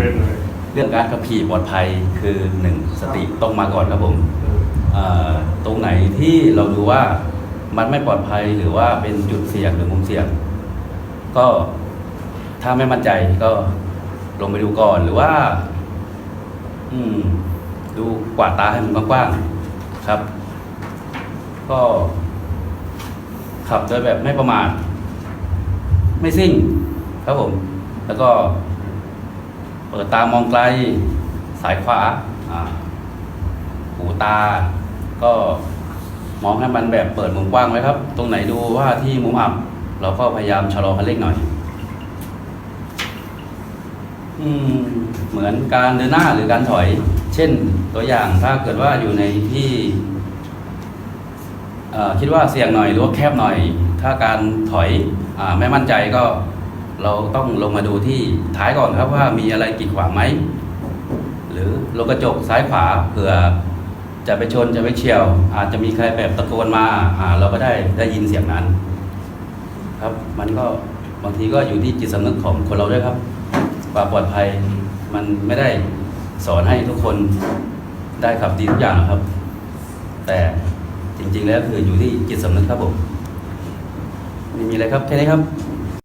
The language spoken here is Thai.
เป็นเลย เรื่องการขับขี่ปลอดภัยคือหนึ่งสติต้องมาก่อนครับผมเอ่อตรงไหนที่เราดูว่ามันไม่ปลอดภัยหรือว่าเป็นจุดเสี่ยงหรือมุมเสี่ยง ก็ถ้าไม่มั่นใจก็ลงไปดูก่อนหรือว่า อืม ดูกวาดตาให้มันกว้างๆครับ ก็ ขับโดยแบบไม่ประมาทไม่ซิ่ง ครับผม แล้วก็ เปิดตามองไกล สายขวาหูตา ก็มองให้มันแบบเปิดมุมกว้างไว้ครับ ตรงไหนดูว่าที่มุมอับ เราก็พยายามชะลอคันเร่งหน่อย อืม เหมือนการเดินหน้าหรือการถอย เช่นตัวอย่างถ้าเกิดว่าอยู่ในที่คิดว่าเสี่ยงหน่อยหรือว่าแคบหน่อย ถ้าการถอยอไม่มั่นใจก็ เราต้องลงมาดูที่ท้ายก่อนครับว่ามีอะไรกีดขวางไหม หรือลงกระจกซ้ายขวาเผื่อจะไปชนจะไปเฉียว อาจจะมีใครแบบตะโกนมาอ่าเราก็ได้ได้ยินเสียงนั้น ครับมันก็บางทีก็อยู่ที่จิตสำนึกของคนเราด้วยครับความปลอดภัยมันไม่ได้สอนให้ทุกคนได้ขับดีทุกอย่างครับ แต่จริงๆแล้วคืออยู่ที่จิตสำนึกครับผมไม่มีอะไรครับแค่นี้ครับ